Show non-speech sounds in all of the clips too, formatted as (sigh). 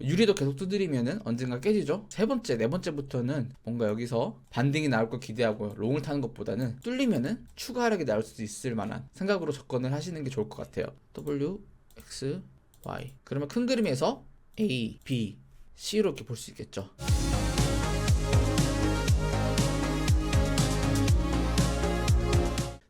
유리도 계속 두드리면은 언젠가 깨지죠. 세 번째, 네 번째부터는 뭔가 여기서 반등이 나올 걸 기대하고 롱을 타는 것보다는 뚫리면은 추가 하락이 나올 수도 있을 만한 생각으로 접근을 하시는 게 좋을 것 같아요. W, X, Y. 그러면 큰 그림에서 A, B, C로 이렇게 볼 수 있겠죠.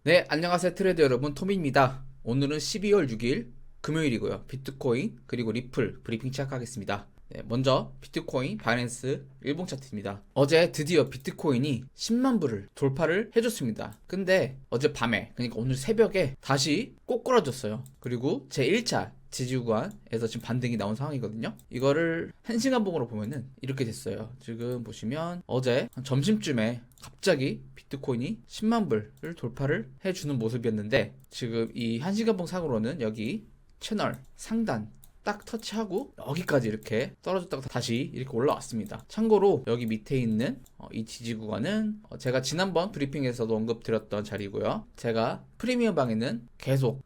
네, 안녕하세요 트레이더 여러분 토미입니다. 오늘은 12월 6일 금요일이고요. 비트코인 그리고 리플 브리핑 시작하겠습니다. 네, 먼저 비트코인 바이낸스 일봉 차트입니다. 어제 드디어 비트코인이 10만 불을 돌파를 해줬습니다. 근데 어제 밤에 그러니까 오늘 새벽에 다시 꼬꾸라졌어요. 그리고 제 1차 지지구간에서 지금 반등이 나온 상황이거든요. 이거를 한 시간 봉으로 보면은 이렇게 됐어요. 지금 보시면 어제 한 점심쯤에 갑자기 비트코인이 10만 불을 돌파를 해주는 모습이었는데 지금 이한 시간 봉 상으로는 여기 채널 상단 딱 터치하고 여기까지 이렇게 떨어졌다가 다시 이렇게 올라왔습니다. 참고로 여기 밑에 있는 어, 이 지지 구간은 어, 제가 지난번 브리핑에서도 언급드렸던 자리고요. 제가 프리미엄 방에는 계속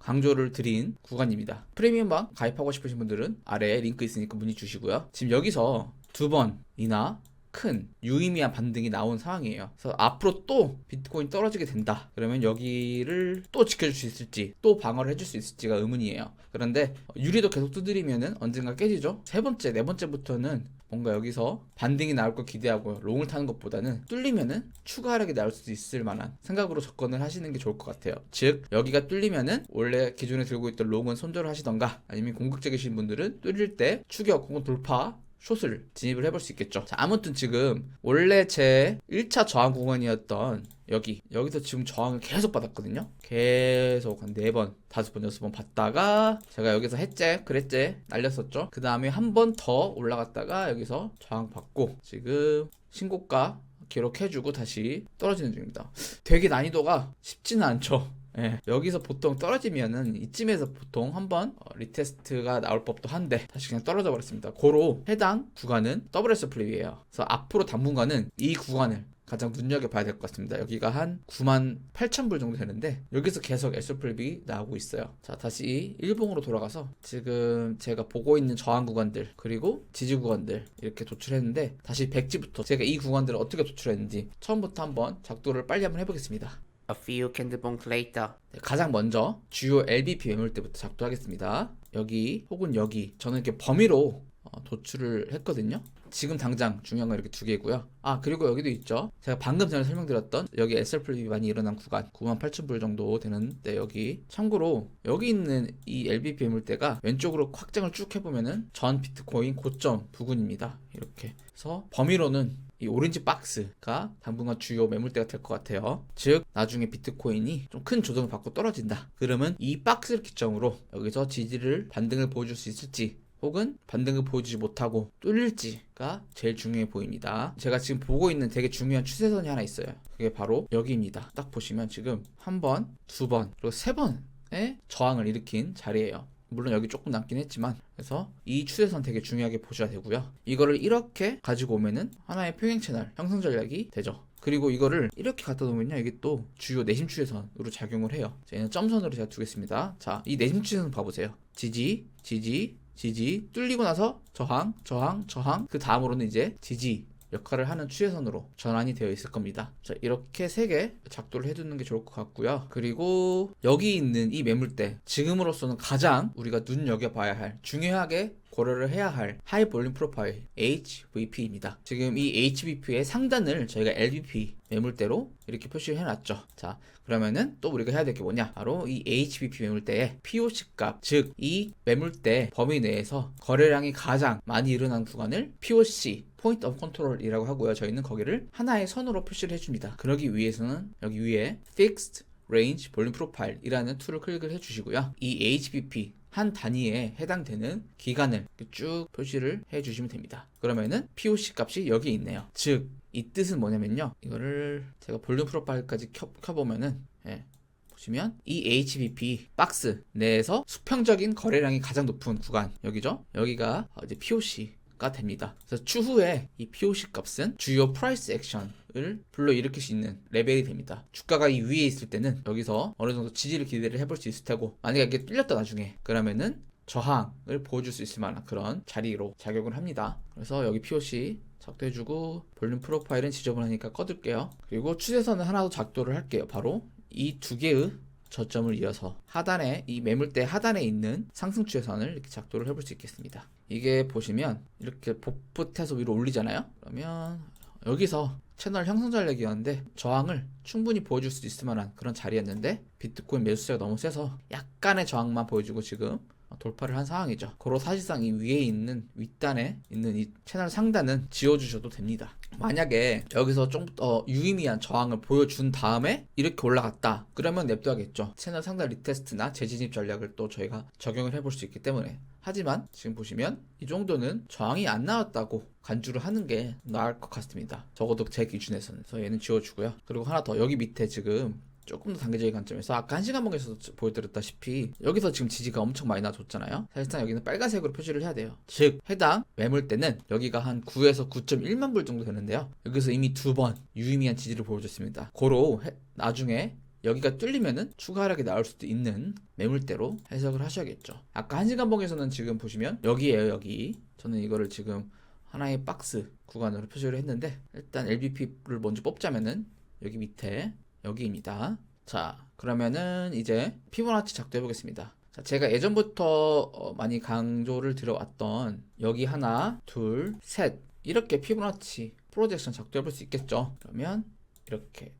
강조를 드린 구간입니다. 프리미엄 방 가입하고 싶으신 분들은 아래에 링크 있으니까 문의 주시고요. 지금 여기서 두 번이나 큰 유의미한 반등이 나온 상황이에요. 그래서 앞으로 또 비트코인 떨어지게 된다. 그러면 여기를 또 지켜줄 수 있을지, 또 방어를 해줄 수 있을지가 의문이에요. 그런데 유리도 계속 두드리면은 언젠가 깨지죠. 세 번째, 네 번째부터는 뭔가 여기서 반등이 나올 걸 기대하고 롱을 타는 것보다는 뚫리면은 추가 하락이 나올 수도 있을 만한 생각으로 접근을 하시는 게 좋을 것 같아요. 즉 여기가 뚫리면은 원래 기존에 들고 있던 롱은 손절을 하시던가 아니면 공격적이신 분들은 뚫릴 때 추격 혹은 돌파 숏을 진입을 해볼 수 있겠죠. 자, 아무튼 지금 원래 제 1차 저항 구간이었던 여기 여기서 지금 저항을 계속 받았거든요. 계속 한 4번, 5번, 6번 받다가 제가 여기서 했제, 그랬제 날렸었죠. 그 다음에 한 번 더 올라갔다가 여기서 저항 받고 지금 신고가 기록해주고 다시 떨어지는 중입니다. 되게 난이도가 쉽지는 않죠. 예, 여기서 보통 떨어지면은 이쯤에서 보통 한번 어, 리테스트가 나올 법도 한데 다시 그냥 떨어져 버렸습니다. 고로 해당 구간은 WS 플립이에요. 그래서 앞으로 당분간은 이 구간을 가장 눈여겨봐야 될 것 같습니다. 여기가 한 9만 8천 불 정도 되는데 여기서 계속 S 플립이 나오고 있어요. 자 다시 일봉으로 돌아가서 지금 제가 보고 있는 저항 구간들 그리고 지지 구간들 이렇게 도출했는데 다시 백지부터 제가 이 구간들을 어떻게 도출했는지 처음부터 한번 작도를 빨리 한번 해보겠습니다. A few candle bonk later. 네, 가장 먼저 주요 LBP 매물대부터 작도하겠습니다. 여기 혹은 여기 저는 이렇게 범위로 어, 도출을 했거든요. 지금 당장 중요한 건 이렇게 두 개고요. 아 그리고 여기도 있죠. 제가 방금 전에 설명드렸던 여기 SR플립이 많이 일어난 구간 98,000불 정도 되는데 여기 참고로 여기 있는 이 LBP 매물대가 왼쪽으로 확장을 쭉 해보면은 전 비트코인 고점 부근입니다. 이렇게 그래서 범위로는 이 오렌지 박스가 당분간 주요 매물대가 될 것 같아요. 즉 나중에 비트코인이 좀 큰 조정을 받고 떨어진다. 그러면 이 박스를 기점으로 여기서 지지를 반등을 보여줄 수 있을지 혹은 반등을 보여주지 못하고 뚫릴지가 제일 중요해 보입니다. 제가 지금 보고 있는 되게 중요한 추세선이 하나 있어요. 그게 바로 여기입니다. 딱 보시면 지금 한 번, 두 번, 그리고 세 번의 저항을 일으킨 자리예요. 물론 여기 조금 남긴 했지만 그래서 이 추세선 되게 중요하게 보셔야 되고요. 이거를 이렇게 가지고 오면은 하나의 평행 채널 형성 전략이 되죠. 그리고 이거를 이렇게 갖다 놓으면요 이게 또 주요 내심 추세선으로 작용을 해요. 자, 얘는 점선으로 제가 두겠습니다. 자, 이 내심 추세선 봐보세요. 지지, 지지, 지지 뚫리고 나서 저항, 저항, 저항 그 다음으로는 이제 지지 역할을 하는 추세선으로 전환이 되어 있을 겁니다. 자, 이렇게 세 개 작도를 해두는 게 좋을 것 같고요. 그리고 여기 있는 이 매물대 지금으로서는 가장 우리가 눈여겨봐야 할 중요하게 고려를 해야 할 하이 볼륨 프로파일 HVP입니다. 지금 이 HVP의 상단을 저희가 LVP 매물대로 이렇게 표시를 해놨죠. 자, 그러면은 또 우리가 해야 될 게 뭐냐? 바로 이 HVP 매물대의 POC 값, 즉 이 매물대 범위 내에서 거래량이 가장 많이 일어난 구간을 POC 포인트 오브 컨트롤이라고 하고요. 저희는 거기를 하나의 선으로 표시를 해줍니다. 그러기 위해서는 여기 위에 Fixed Range Volume Profile이라는 툴을 클릭을 해주시고요. 이 HVP 한 단위에 해당되는 기간을 쭉 표시를 해주시면 됩니다. 그러면은 POC 값이 여기 있네요. 즉, 이 뜻은 뭐냐면요. 이거를 제가 볼륨 프로파일까지 켜, 켜보면은, 예, 보시면 이 HBP 박스 내에서 수평적인 거래량이 가장 높은 구간, 여기죠? 여기가 이제 POC 가 됩니다. 그래서 추후에 이 POC 값은 주요 프라이스 액션 을 불러일으킬 수 있는 레벨이 됩니다. 주가가 이 위에 있을 때는 여기서 어느 정도 지지를 기대를 해볼 수 있을 테고 만약에 이게 뚫렸다 나중에 그러면은 저항을 보여줄 수 있을 만한 그런 자리로 작용을 합니다. 그래서 여기 POC 작도해주고 볼륨 프로파일은 지저분하니까 꺼둘게요. 그리고 추세선을 하나 더 작도를 할게요. 바로 이 두 개의 저점을 이어서 하단에 이 매물대 하단에 있는 상승 추세선을 이렇게 작도를 해볼 수 있겠습니다. 이게 보시면 이렇게 복붙해서 위로 올리잖아요. 그러면 여기서 채널 형성 전략이었는데 저항을 충분히 보여줄 수 있을 만한 그런 자리였는데 비트코인 매수세가 너무 세서 약간의 저항만 보여주고 지금 돌파를 한 상황이죠. 고로 사실상 이 위에 있는 윗단에 있는 이 채널 상단은 지워주셔도 됩니다. 만약에 여기서 좀 더 유의미한 저항을 보여준 다음에 이렇게 올라갔다. 그러면 냅둬야겠죠. 채널 상단 리테스트나 재진입 전략을 또 저희가 적용을 해볼 수 있기 때문에. 하지만 지금 보시면 이 정도는 저항이 안 나왔다고 간주를 하는 게 나을 것 같습니다. 적어도 제 기준에서는. 그래서 얘는 지워주고요. 그리고 하나 더 여기 밑에 지금 조금 더 단계적인 관점에서 아까 한 시간 번에서 보여드렸다시피 여기서 지금 지지가 엄청 많이 나줬잖아요. 사실상 여기는 빨간색으로 표시를 해야 돼요. 즉 해당 매물대는 여기가 한 9에서 9.1만 불 정도 되는데요. 여기서 이미 두 번 유의미한 지지를 보여줬습니다. 고로 해- 나중에 여기가 뚫리면은 추가 하락이 나올 수도 있는 매물대로 해석을 하셔야겠죠. 아까 한 시간 봉에서는 지금 보시면 여기에요 여기. 저는 이거를 지금 하나의 박스 구간으로 표시를 했는데 일단 LBP를 먼저 뽑자면은 여기 밑에 여기입니다. 자, 그러면은 이제 피보나치 작도해 보겠습니다. 자, 제가 예전부터 어, 많이 강조를 드려왔던 여기 하나, 둘, 셋 이렇게 피보나치 프로젝션 작도해 볼 수 있겠죠. 그러면 이렇게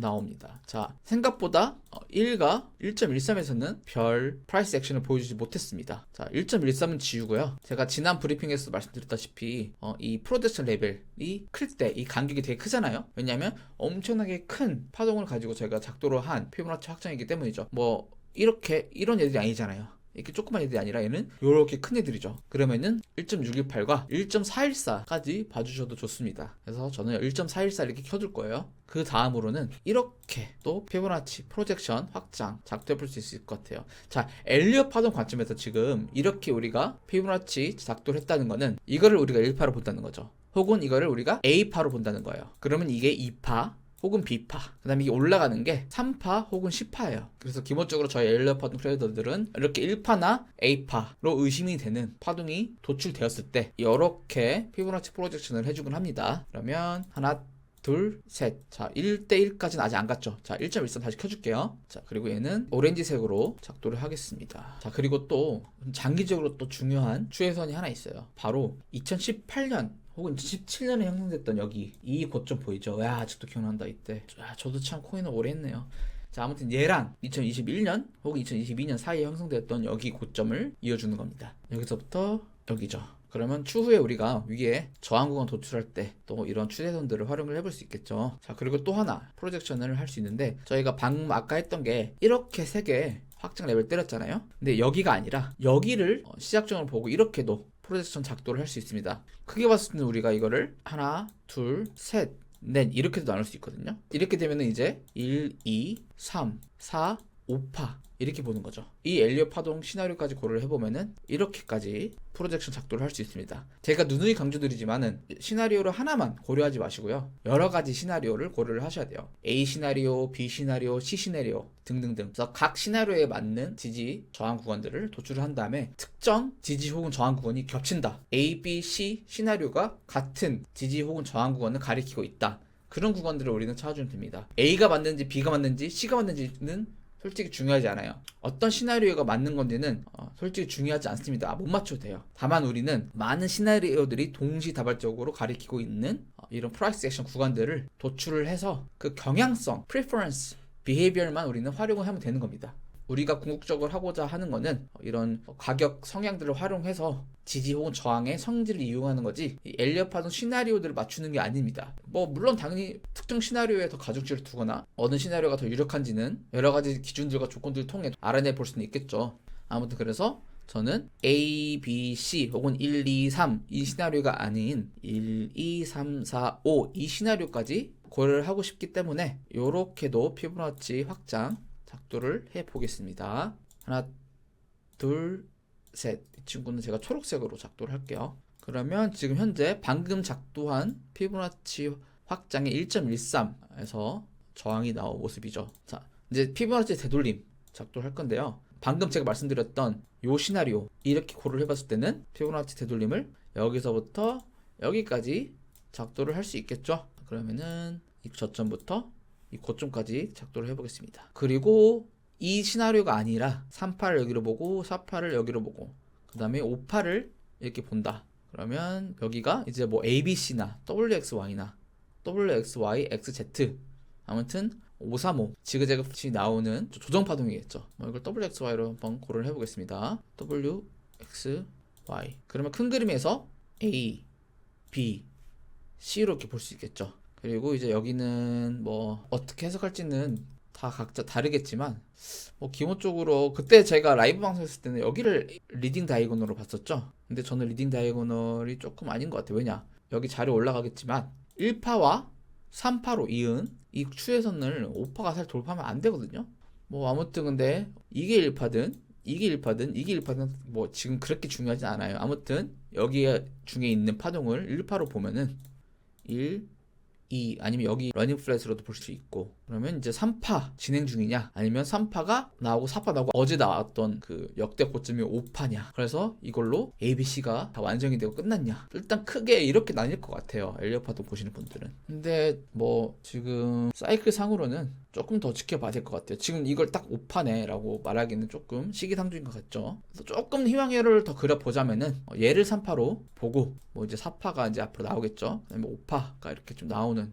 나옵니다. 자, 생각보다 어, 1과 1.13에서는 별 프라이스 액션을 보여주지 못했습니다. 자, 1.13은 지우고요. 제가 지난 브리핑에서 말씀드렸다시피 어, 이 프로젝션 레벨이 클 때 이 간격이 되게 크잖아요. 왜냐하면 엄청나게 큰 파동을 가지고 제가 작도를 한 피보나치 확장이기 때문이죠. 뭐 이렇게 이런 애들이 아니잖아요. 이렇게 조그만 애들이 아니라 얘는 이렇게 큰 애들이죠. 그러면은 1.618과 1.414까지 봐주셔도 좋습니다. 그래서 저는 1.414 이렇게 켜둘 거예요. 그 다음으로는 이렇게 또 피보나치 프로젝션 확장 작도해 볼 수 있을 것 같아요. 자, 엘리어 파동 관점에서 지금 이렇게 우리가 피보나치 작도를 했다는 거는 이거를 우리가 1파로 본다는 거죠. 혹은 이거를 우리가 A파로 본다는 거예요. 그러면 이게 2파 혹은 B파. 그 다음에 이게 올라가는 게 3파 혹은 10파예요. 그래서 기본적으로 저희 엘리어 파동 트레이더들은 이렇게 1파나 A파로 의심이 되는 파동이 도출되었을 때 이렇게 피보나치 프로젝션을 해주곤 합니다. 그러면 하나 둘, 셋. 자, 1대1까지는 아직 안 갔죠. 자, 1.13 다시 켜줄게요. 자, 그리고 얘는 오렌지색으로 작도를 하겠습니다. 자, 그리고 또 장기적으로 또 중요한 추세선이 하나 있어요. 바로 2018년 혹은 17년에 형성됐던 여기 이 고점 보이죠? 야, 아직도 기억난다 이때. 야, 저도 참 코인을 오래 했네요. 자, 아무튼 얘랑 2021년 혹은 2022년 사이에 형성되었던 여기 고점을 이어주는 겁니다. 여기서부터 여기죠. 그러면 추후에 우리가 위에 저항 구간 도출할 때 또 이런 추세선들을 활용을 해볼 수 있겠죠. 자, 그리고 또 하나 프로젝션을 할 수 있는데 저희가 방금 아까 했던 게 이렇게 세개 확장 레벨 때렸잖아요. 근데 여기가 아니라 여기를 어, 시작점을 보고 이렇게도 프로젝션 작도를 할 수 있습니다. 크게 봤을 때는 우리가 이거를 하나, 둘, 셋, 넷 이렇게도 나눌 수 있거든요. 이렇게 되면은 이제 1, 2, 3, 4, 5파 이렇게 보는 거죠. 이 엘리어 파동 시나리오까지 고려를 해보면은 이렇게까지 프로젝션 작도를 할 수 있습니다. 제가 누누이 강조드리지만은 시나리오를 하나만 고려하지 마시고요. 여러 가지 시나리오를 고려를 하셔야 돼요. A 시나리오, B 시나리오, C 시나리오 등등등. 그래서 각 시나리오에 맞는 지지 저항 구간들을 도출을 한 다음에 특정 지지 혹은 저항 구간이 겹친다. A, B, C 시나리오가 같은 지지 혹은 저항 구간을 가리키고 있다. 그런 구간들을 우리는 찾아주면 됩니다. A가 맞는지 B가 맞는지 C가 맞는지는 솔직히 중요하지 않아요. 어떤 시나리오가 맞는 건지는 어, 솔직히 중요하지 않습니다. 못 맞춰도 돼요. 다만 우리는 많은 시나리오들이 동시다발적으로 가리키고 있는 어, 이런 프라이스 액션 구간들을 도출을 해서 그 경향성, preference, behavior만 우리는 활용을 하면 되는 겁니다. 우리가 궁극적으로 하고자 하는 어, 이런 가격 성향들을 활용해서 지지 혹은 저항의 성질을 이용하는 거지 이 엘리어 파동 시나리오들을 맞추는 게 아닙니다. 뭐 물론 당연히 특정 시나리오에 더 가중치를 두거나 어느 시나리오가 더 유력한지는 여러 가지 기준들과 조건들을 통해 알아내 볼 수는 있겠죠. 아무튼 그래서 저는 A, B, C 혹은 1, 2, 3 이 시나리오가 아닌 1, 2, 3, 4, 5 이 시나리오까지 고려를 하고 싶기 때문에 이렇게도 피보나치 확장 작도를 해 보겠습니다. 하나, 둘, 셋. 이 친구는 제가 초록색으로 작도를 할게요. 그러면 지금 현재 방금 작도한 피보나치 확장의 1.13에서 저항이 나온 모습이죠. 자, 이제 피보나치 되돌림 작도를 할 건데요. 방금 제가 말씀드렸던 요 시나리오 이렇게 고를 해봤을 때는 피보나치 되돌림을 여기서부터 여기까지 작도를 할 수 있겠죠. 그러면은 이 저점부터 이 고점까지 작도를 해보겠습니다. 그리고 이 시나리오가 아니라 38을 여기로 보고 48을 여기로 보고 그 다음에 58을 이렇게 본다. 그러면 여기가 이제 뭐 ABC나 WXY나 WXY, XZ 아무튼 535 지그재그이 나오는 조정 파동이겠죠. 뭐 이걸 WXY로 한번 고를 해보겠습니다. WXY 그러면 큰 그림에서 A, B, C로 이렇게 볼 수 있겠죠. 그리고 이제 여기는 뭐 어떻게 해석할지는 다 각자 다르겠지만 뭐 기본적으로 그때 제가 라이브 방송했을 때는 여기를 리딩 다이고널로 봤었죠. 근데 저는 리딩 다이고널이 조금 아닌 것 같아요. 왜냐? 여기 자료 올라가겠지만 1파와 3파로 이은 이 추세선을 5파가 살 돌파하면 안 되거든요. 뭐 아무튼 근데 이게 1파든 이게 1파든 이게 1파든 뭐 지금 그렇게 중요하진 않아요. 아무튼 여기 중에 있는 파동을 1파로 보면은 1, 2 아니면 여기 러닝 플랫으로도 볼 수 있고 그러면 이제 3파 진행 중이냐? 아니면 3파가 나오고 4파 나오고 어제 나왔던 그 역대 고점이 5파냐? 그래서 이걸로 ABC가 다 완성이 되고 끝났냐? 일단 크게 이렇게 나뉠 것 같아요. 엘리어파도 보시는 분들은. 근데 뭐 지금 사이클 상으로는 조금 더 지켜봐야 될 것 같아요. 지금 이걸 딱 5파네 라고 말하기는 조금 시기상조인 것 같죠? 그래서 조금 희망회로를 더 그려보자면은 어, 얘를 3파로 보고 뭐 이제 4파가 이제 앞으로 나오겠죠? 그다음에 5파가 이렇게 좀 나오는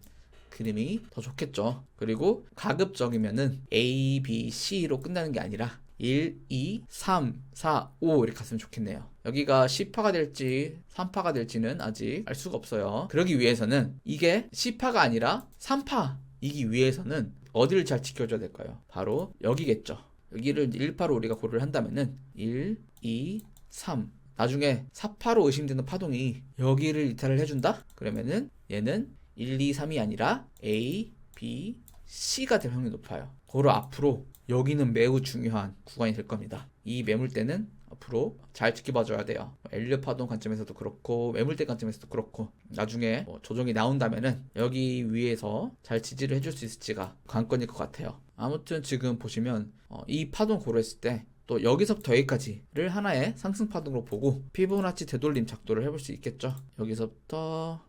그림이 더 좋겠죠. 그리고 가급적이면은 A, B, C로 끝나는 게 아니라 1, 2, 3, 4, 5 이렇게 갔으면 좋겠네요. 여기가 10파가 될지 3파가 될지는 아직 알 수가 없어요. 그러기 위해서는 이게 10파가 아니라 3파 이기 위해서는 어디를 잘 지켜줘야 될까요? 바로 여기겠죠. 여기를 1파로 우리가 고려를 한다면은 1, 2, 3 나중에 4파로 의심되는 파동이 여기를 이탈을 해준다? 그러면은 얘는 1, 2, 3이 아니라 A, B, C가 될 확률이 높아요. 고로 앞으로 여기는 매우 중요한 구간이 될 겁니다. 이 매물대는 앞으로 잘 지켜봐줘야 돼요. 엘리어 파동 관점에서도 그렇고 매물대 관점에서도 그렇고 나중에 뭐 조정이 나온다면은 여기 위에서 잘 지지를 해줄 수 있을지가 관건일 것 같아요. 아무튼 지금 보시면 어, 이 파동 고려했을 때 또 여기서부터 여기까지를 하나의 상승 파동으로 보고 피보나치 되돌림 작도를 해볼 수 있겠죠. 여기서부터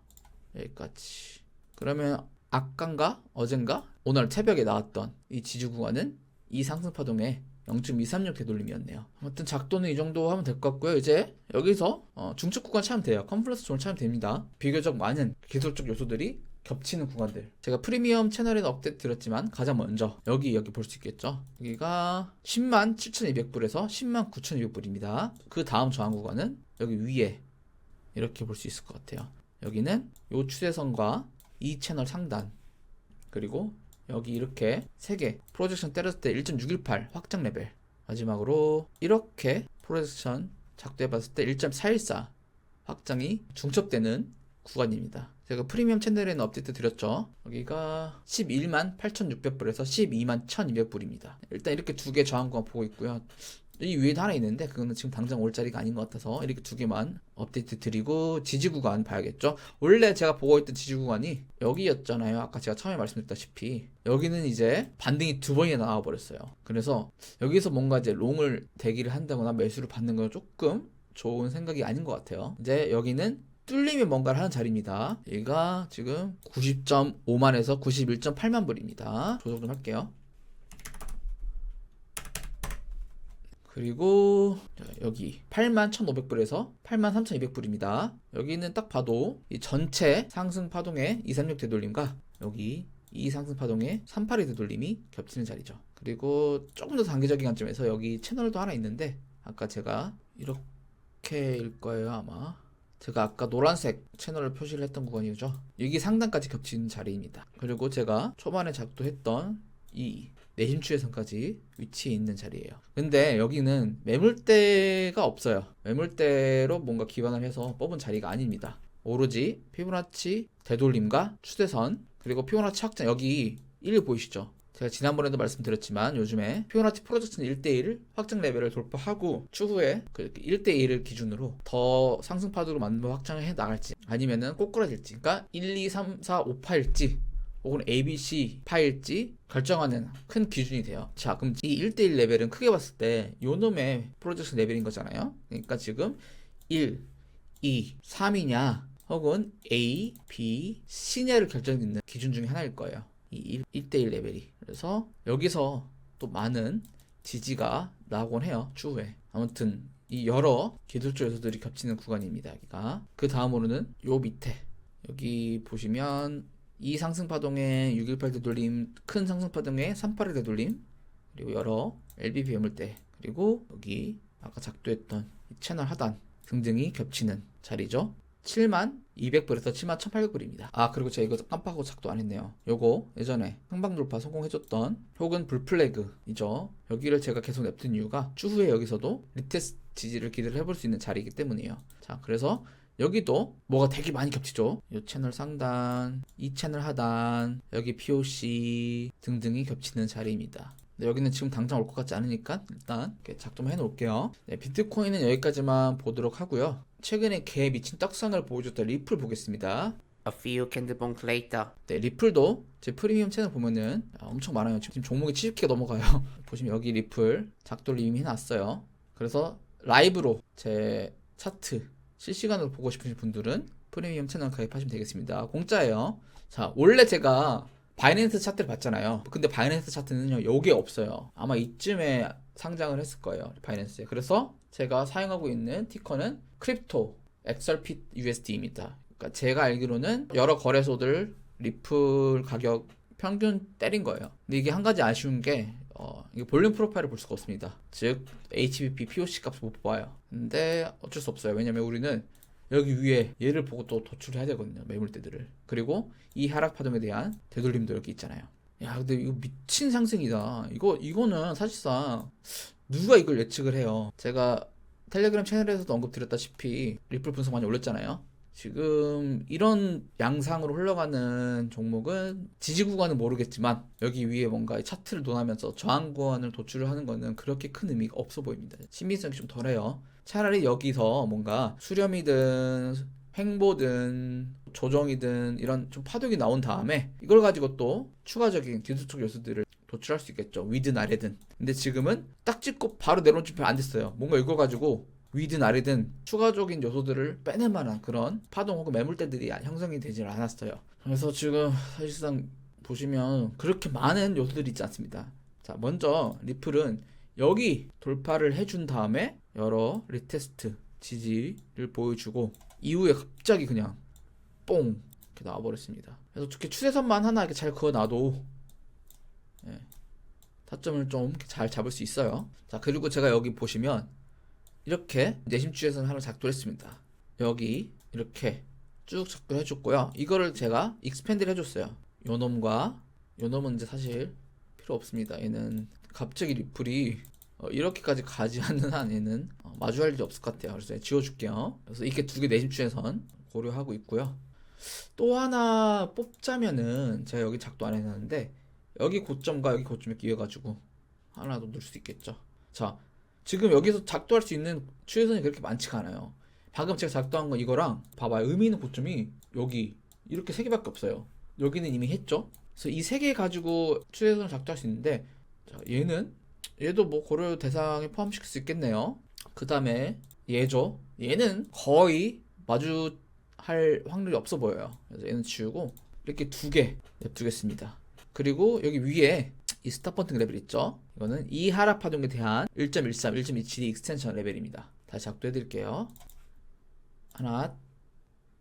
여기까지. 그러면 아깐가 어젠가 오늘 새벽에 나왔던 이 지지 구간은 이 상승 파동의 0.236 되돌림이었네요. 아무튼 작도는 이 정도 하면 될 것 같고요. 이제 여기서 어, 중축 구간 찾으면 돼요. 컴플러스 존을 찾으면 됩니다. 비교적 많은 기술적 요소들이 겹치는 구간들. 제가 프리미엄 채널에는 업데이트 드렸지만 가장 먼저 여기 여기 볼 수 있겠죠. 여기가 10만 7,200불에서 10만 9,200불입니다. 그 다음 저항 구간은 여기 위에 이렇게 볼 수 있을 것 같아요. 여기는 요 추세선과 이 채널 상단 그리고 여기 이렇게 세개 프로젝션 때렸을 때 1.618 확장 레벨 마지막으로 이렇게 프로젝션 작도해봤을 때 1.414 확장이 중첩되는 구간입니다. 제가 프리미엄 채널에는 업데이트 드렸죠. 여기가 11만 8,600불에서 12만 1,200불입니다. 일단 이렇게 두 개 저항 구간 보고 있고요. 이 위에도 하나 있는데 그거는 지금 당장 올 자리가 아닌 것 같아서 이렇게 두 개만 업데이트 드리고 지지 구간 봐야겠죠. 원래 제가 보고 있던 지지 구간이 여기였잖아요. 아까 제가 처음에 말씀드렸다시피 여기는 이제 반등이 두 번이나 나와 버렸어요. 그래서 여기서 뭔가 이제 롱을 대기를 한다거나 매수를 받는 건 조금 좋은 생각이 아닌 것 같아요. 이제 여기는 뚫리면 뭔가를 하는 자리입니다. 얘가 지금 90.5만에서 91.8만 불입니다. 조정 좀 할게요. 그리고 자, 여기 81,500불에서 83,200불입니다. 여기는 딱 봐도 이 전체 상승 파동의 236 되돌림과 여기 이 상승 파동의 38의 되돌림이 겹치는 자리죠. 그리고 조금 더 단계적인 관점에서 여기 채널도 하나 있는데 아까 제가 이렇게일 거예요 아마. 제가 아까 노란색 채널을 표시를 했던 구간이죠. 여기 상단까지 겹치는 자리입니다. 그리고 제가 초반에 작도했던 이 내심 추세선까지 위치해 있는 자리예요. 근데 여기는 매물대가 없어요. 매물대로 뭔가 기반을 해서 뽑은 자리가 아닙니다. 오로지 피보나치 되돌림과 추세선 그리고 피보나치 확장 여기 1 보이시죠? 제가 지난번에도 말씀드렸지만 요즘에 피보나치 프로젝트는 1대1 확장 레벨을 돌파하고 추후에 그 1대1을 기준으로 더 상승 파도로 만든 확장을 해 나갈지 아니면은 꼬꾸라질지 그러니까 1, 2, 3, 4, 5파일지 혹은 ABC 파일지 결정하는 큰 기준이 돼요. 자, 그럼 이 1대1 레벨은 크게 봤을 때 요놈의 프로젝트 레벨인 거잖아요. 그러니까 지금 1, 2, 3이냐 혹은 A, B, C냐를 결정짓는 기준 중에 하나일 거예요. 이 1, 대1 레벨이. 그래서 여기서 또 많은 지지가 나오곤 해요. 추후에. 아무튼 이 여러 기술적 요소들이 겹치는 구간입니다. 여기가. 그 다음으로는 요 밑에 여기 보시면 이 상승 파동의 618 되돌림, 큰 상승 파동의 381 되돌림, 그리고 여러 LBP 매물대, 그리고 여기 아까 작도했던 이 채널 하단 등등이 겹치는 자리죠. 7만 200불에서 7만 1800불입니다. 아, 그리고 제가 이거 깜빡하고 작도 안 했네요. 요거 예전에 상방 돌파 성공해줬던 혹은 불플래그이죠. 여기를 제가 계속 냅둔 이유가 추후에 여기서도 리테스트 지지를 기대를 해볼 수 있는 자리이기 때문이에요. 자, 그래서 여기도 뭐가 되게 많이 겹치죠. 이 채널 상단, 이 채널 하단, 여기 POC 등등이 겹치는 자리입니다. 네, 여기는 지금 당장 올 것 같지 않으니까 일단 작동해 놓을게요. 네, 비트코인은 여기까지만 보도록 하고요. 최근에 개 미친 떡상을 보여줬던 리플 보겠습니다. A few candlebones later. 네, 리플도 제 프리미엄 채널 보면은 아, 엄청 많아요. 지금 종목이 70개가 넘어가요. (laughs) 보시면 여기 리플 작도를 이미 해놨어요. 그래서 라이브로 제 차트 실시간으로 보고 싶으신 분들은 프리미엄 채널 가입하시면 되겠습니다. 공짜예요. 자, 원래 제가 바이낸스 차트를 봤잖아요. 근데 바이낸스 차트는요, 요게 없어요. 아마 이쯤에 상장을 했을 거예요. 바이낸스에. 그래서 제가 사용하고 있는 티커는 크립토 엑설핏 USD입니다. 그러니까 제가 알기로는 여러 거래소들 리플 가격 평균 때린 거예요. 근데 이게 한 가지 아쉬운 게 어, 볼륨 프로파일을 볼 수가 없습니다. 즉 HBP, POC 값을 못 봐요. 근데 어쩔 수 없어요. 왜냐면 우리는 여기 위에 얘를 보고 또 도출해야 되거든요. 매물대들을. 그리고 이 하락 파동에 대한 되돌림도 여기 있잖아요. 야, 근데 이거 미친 상승이다. 이거 이거는 사실상 누가 이걸 예측을 해요. 제가 텔레그램 채널에서도 언급드렸다시피 리플 분석 많이 올렸잖아요. 지금 이런 양상으로 흘러가는 종목은 지지 구간은 모르겠지만 여기 위에 뭔가 차트를 논하면서 저항 구간을 도출을 하는 거는 그렇게 큰 의미가 없어 보입니다. 신빙성이 좀 덜해요. 차라리 여기서 뭔가 수렴이든 횡보든 조정이든 이런 좀 파동이 나온 다음에 이걸 가지고 또 추가적인 기술적 요소들을 도출할 수 있겠죠. 위든 아래든. 근데 지금은 딱 찍고 바로 내려온 지표 안 됐어요. 뭔가 이걸 가지고 위든 아래든 추가적인 요소들을 빼낼 만한 그런 파동 혹은 매물대들이 형성이 되질 않았어요. 그래서 지금 사실상 보시면 그렇게 많은 요소들이 있지 않습니다. 자, 먼저 리플은 여기 돌파를 해준 다음에 여러 리테스트 지지를 보여주고 이후에 갑자기 그냥 뽕 이렇게 나와버렸습니다. 그래서 이렇게 추세선만 하나 이렇게 잘 그어놔도 예, 타점을 좀 잘 잡을 수 있어요. 자 그리고 제가 여기 보시면 이렇게 내심주에서는 하나 작동했습니다. 여기 이렇게 쭉 작동해 줬고요. 이거를 제가 익스펜드를 해줬어요. 요 놈과 요 놈은 이제 사실 필요 없습니다. 얘는 갑자기 리플이 어, 이렇게까지 가지 않는 한 얘는 어, 마주할 일이 없을 것 같아요. 그래서 지워줄게요. 그래서 이렇게 두 개 내심주에선 고려하고 있고요. 또 하나 뽑자면은 제가 여기 작도 안 해놨는데 여기 고점과 여기 고점에 끼워가지고 하나 더 넣을 수 있겠죠. 자, 지금 여기서 작도할 수 있는 추세선이 그렇게 많지가 않아요. 방금 제가 작도한 거 이거랑 봐봐요. 의미 있는 고점이 여기 이렇게 세 개밖에 없어요. 여기는 이미 했죠. 그래서 이 세 개 가지고 추세선을 작도할 수 있는데 자, 얘는 얘도 뭐 고려 대상에 포함시킬 수 있겠네요. 그 다음에 얘죠. 얘는 거의 마주할 확률이 없어 보여요. 그래서 얘는 지우고 이렇게 두 개 냅두겠습니다. 그리고 여기 위에 이 버튼 레벨 있죠? 이거는 이 하락 파동에 대한 1.13, 1.27 익스텐션 레벨입니다. 다시 작도해 드릴게요. 하나,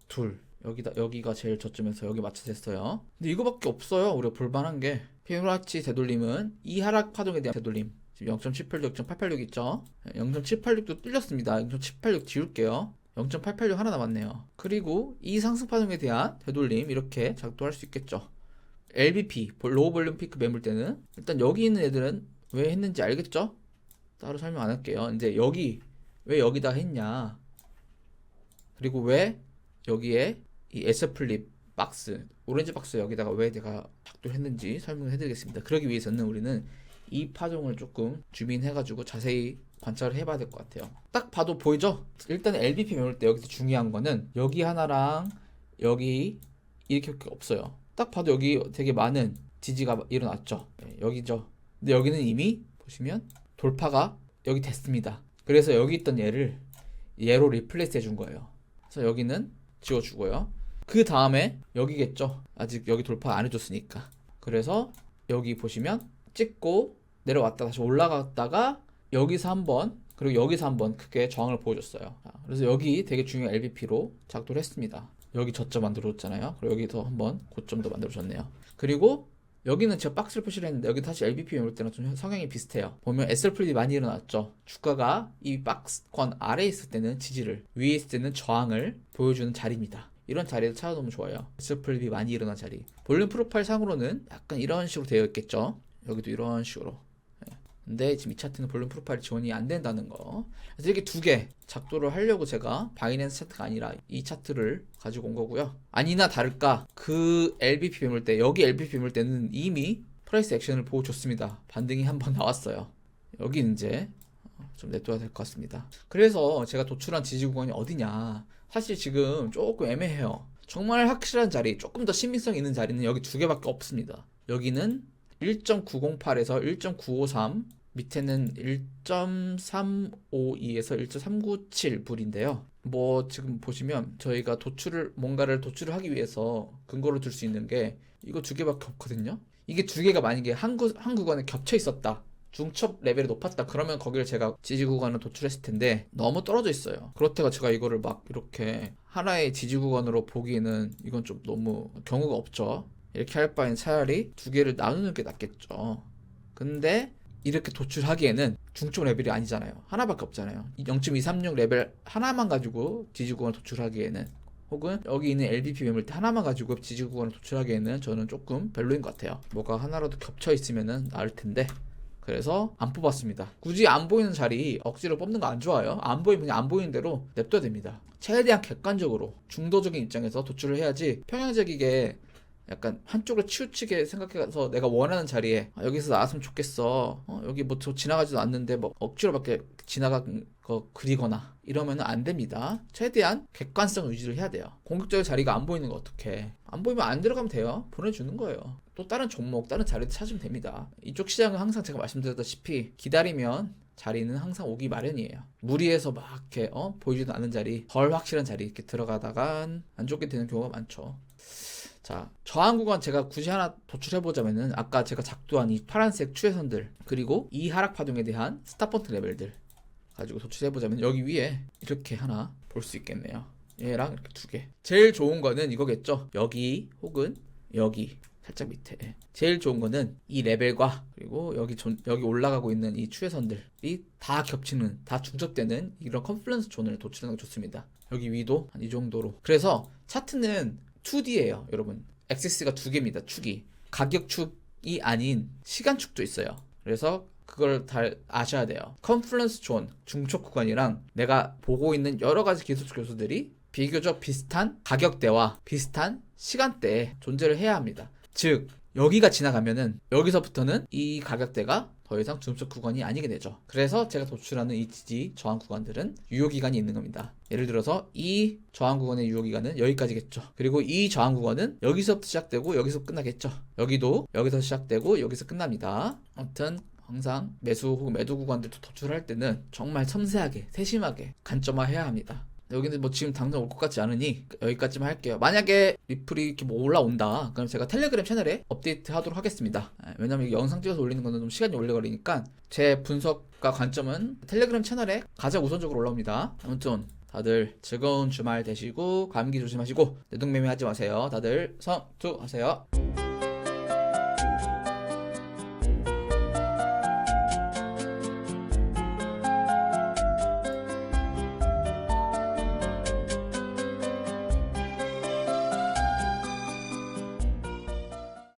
둘. 여기다 여기가 제일 저점에서 여기 맞춰서 했어요. 근데 이거밖에 없어요. 우리가 볼만한 게 피부라치 되돌림은 이 하락 파동에 대한 되돌림. 지금 0.786, 0.886 있죠? 0.786도 뚫렸습니다. 0.786 지울게요. 0.886 하나 남았네요. 그리고 이 상승 파동에 대한 되돌림 이렇게 작동할 수 있겠죠. LBP, 로우 볼륨 피크 매물 때는 일단 여기 있는 애들은 왜 했는지 알겠죠? 따로 설명 안 할게요. 이제 여기 왜 여기다 했냐? 그리고 왜 여기에 이 S 플립 박스 오렌지 박스 여기다가 왜 내가 작동했는지 설명을 해드리겠습니다. 그러기 위해서는 우리는 이 파동을 조금 주민해가지고 자세히 관찰을 해봐야 될 것 같아요. 딱 봐도 보이죠? 일단 LBP 매물 때 여기서 중요한 거는 여기 하나랑 여기 이렇게밖에 없어요. 딱 봐도 여기 되게 많은 지지가 일어났죠. 네, 여기죠. 근데 여기는 이미 보시면 돌파가 여기 됐습니다. 그래서 여기 있던 얘를 얘로 리플레이스 해준 거예요. 그래서 여기는 지워주고요. 그 다음에 여기겠죠. 아직 여기 돌파 안 해줬으니까. 그래서 여기 보시면 찍고 내려왔다 다시 올라갔다가 여기서 한번 그리고 여기서 한번 크게 저항을 보여줬어요. 자, 그래서 여기 되게 중요한 LVP로 작동을 했습니다. 여기 저점 만들어줬잖아요. 그리고 여기서 한번 고점도 만들어줬네요. 그리고 여기는 제가 박스를 표시를 했는데 여기 다시 LVP 매물 때랑 좀 성향이 비슷해요. 보면 SL플립이 많이 일어났죠. 주가가 이 박스권 아래에 있을 때는 지지를 위에 있을 때는 저항을 보여주는 자리입니다. 이런 자리를 찾아놓으면 좋아요. SL플립이 많이 일어난 자리. 볼륨 프로파일 상으로는 약간 이런 식으로 되어 있겠죠. 여기도 이런 식으로. 네. 근데 지금 이 차트는 볼륨 프로파일 지원이 안 된다는 거. 그래서 이렇게 두 개 작도를 하려고 제가 바이낸스 차트가 아니라 이 차트를 가지고 온 거고요. 아니나 다를까 그 LBP 매물 때 여기 LBP 매물 때는 이미 프라이스 액션을 보여줬습니다. 반등이 한 번 나왔어요. 여기 이제 좀 냅둬야 될 것 같습니다. 그래서 제가 도출한 지지 구간이 어디냐. 사실 지금 조금 애매해요. 정말 확실한 자리, 조금 더 신빙성 있는 자리는 여기 두 개밖에 없습니다. 여기는 1.908에서 1.953, 밑에는 1.352에서 1.397 불인데요. 뭐 지금 보시면 저희가 도출을 뭔가를 도출을 하기 위해서 근거로 들수 있는 게 이거 두 개밖에 없거든요. 이게 두 개가 만약에 한, 구, 한 구간에 겹쳐 있었다. 중첩 레벨이 높았다. 그러면 거기를 제가 지지 구간을 도출했을 텐데 너무 떨어져 있어요. 그렇다고 제가 이거를 막 이렇게 하나의 지지 구간으로 보기에는 이건 좀 너무 경우가 없죠. 이렇게 할 바엔 차라리 두 개를 나누는 게 낫겠죠. 근데 이렇게 도출하기에는 중점 레벨이 아니잖아요. 하나밖에 없잖아요. 0.236 레벨 하나만 가지고 지지 구간 도출하기에는 혹은 여기 있는 LBP 매물대 하나만 가지고 지지 구간을 도출하기에는 저는 조금 별로인 것 같아요. 뭐가 하나라도 겹쳐 있으면은 나을 텐데. 그래서 안 뽑았습니다. 굳이 안 보이는 자리 억지로 뽑는 거 안 좋아요. 안 보이면 그냥 안 보이는 대로 냅둬야 됩니다. 최대한 객관적으로 중도적인 입장에서 도출을 해야지 평양적이게 약간 한쪽으로 치우치게 생각해서 내가 원하는 자리에 아, 여기서 나왔으면 좋겠어. 어, 여기 뭐저 지나가지도 않는데 뭐 억지로밖에 지나간 거 그리거나 이러면 안 됩니다. 최대한 객관성 유지를 해야 돼요. 공격적인 자리가 안 보이는 거 어떻게? 안 보이면 안 들어가면 돼요. 보내주는 거예요. 또 다른 종목, 다른 자리를 찾으면 됩니다. 이쪽 시장은 항상 제가 말씀드렸다시피 기다리면 자리는 항상 오기 마련이에요. 무리해서 막 이렇게 어? 보이지도 않는 자리, 덜 확실한 자리 이렇게 들어가다간 안 좋게 되는 경우가 많죠. 자, 저항 구간 제가 굳이 하나 도출해 보자면은 아까 제가 작두한 이 파란색 추세선들 그리고 이 하락 파동에 대한 스탑펀트 레벨들 가지고 도출해 보자면 여기 위에 이렇게 하나 볼 수 있겠네요. 얘랑 이렇게 두 개. 제일 좋은 거는 이거겠죠. 여기 혹은 여기 살짝 밑에. 제일 좋은 거는 이 레벨과 그리고 여기 존, 여기 올라가고 있는 이 추세선들이 다 겹치는 다 중첩되는 이런 컨플런스 존을 도출하는 게 좋습니다. 여기 위도 한 이 정도로. 그래서 차트는 2D예요, 여러분. 액세스가 두 개입니다. 축이. 가격 축이 아닌 시간 축도 있어요. 그래서 그걸 다 아셔야 돼요. 컨플런스 존, 중첩 구간이랑 내가 보고 있는 여러 가지 기술 교수들이 비교적 비슷한 가격대와 비슷한 시간대에 존재를 해야 합니다. 즉, 여기가 지나가면은 여기서부터는 이 가격대가 더 이상 중첩 구간이 아니게 되죠. 그래서 제가 도출하는 이 지지 저항 구간들은 유효 기간이 있는 겁니다. 예를 들어서 이 저항 구간의 유효 기간은 여기까지겠죠. 그리고 이 저항 구간은 여기서부터 시작되고 여기서 끝나겠죠. 여기도 여기서 시작되고 여기서 끝납니다. 아무튼 항상 매수 혹은 매도 구간들도 도출할 때는 정말 섬세하게 세심하게 관점화해야 합니다. 여기는 뭐 지금 당장 올 것 같지 않으니 여기까지만 할게요. 만약에 리플이 이렇게 뭐 올라온다. 그럼 제가 텔레그램 채널에 업데이트 하도록 하겠습니다. 아, 왜냐면 영상 찍어서 올리는 거는 좀 시간이 오래 걸리니까 제 분석과 관점은 텔레그램 채널에 가장 우선적으로 올라옵니다. 아무튼 다들 즐거운 주말 되시고 감기 조심하시고 내동매매 하지 마세요. 다들 성투하세요.